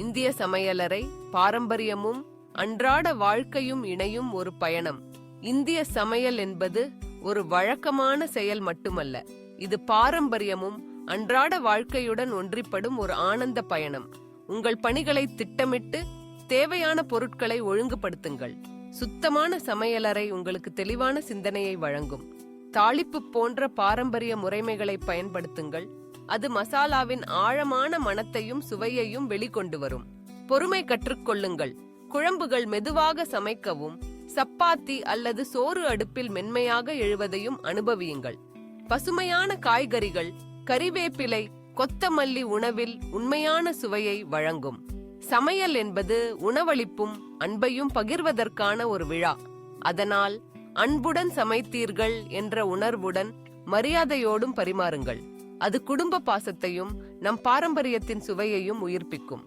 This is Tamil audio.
இந்திய சமையலறை பாரம்பரியமும் அன்றாட வாழ்க்கையும் இணையும் ஒரு பயணம். இந்திய சமையல் என்பது ஒரு வழக்கமான செயல் மட்டுமல்ல இது பாரம்பரியமும் அன்றாட வாழ்க்கையுடன் ஒன்றிப்படும் ஒரு ஆனந்த பயணம். உங்கள் பணிகளை திட்டமிட்டு தேவையான பொருட்களை ஒழுங்குபடுத்துங்கள். சுத்தமான சமையலறை உங்களுக்கு தெளிவான சிந்தனையை வழங்கும். தாளிப்பு போன்ற பாரம்பரிய முறைமைகளை பயன்படுத்துங்கள். அது மசாலாவின் ஆழமான மணத்தையும் சுவையையும் வெளிக்கொண்டு வரும் பொறுமை கற்றுக்கொள்ளுங்கள். குழம்புகள் மெதுவாக சமைக்கவும் சப்பாத்தி அல்லது சோறு அடுப்பில் மென்மையாக எழுவதையும் அனுபவியுங்கள். பசுமையான காய்கறிகள் கறிவேப்பிலை கொத்தமல்லி உணவில் உண்மையான சுவையை வழங்கும். சமையல் என்பது உணவளிப்பும் அன்பையும் பகிர்வதற்கான ஒரு விழா. அதனால் அன்புடன் சமைத்தீர்கள் என்ற உணர்வுடன் மரியாதையோடும் பரிமாறுங்கள். அது குடும்ப பாசத்தையும் நம் பாரம்பரியத்தின் சுவையையும் உயிர்ப்பிக்கும்.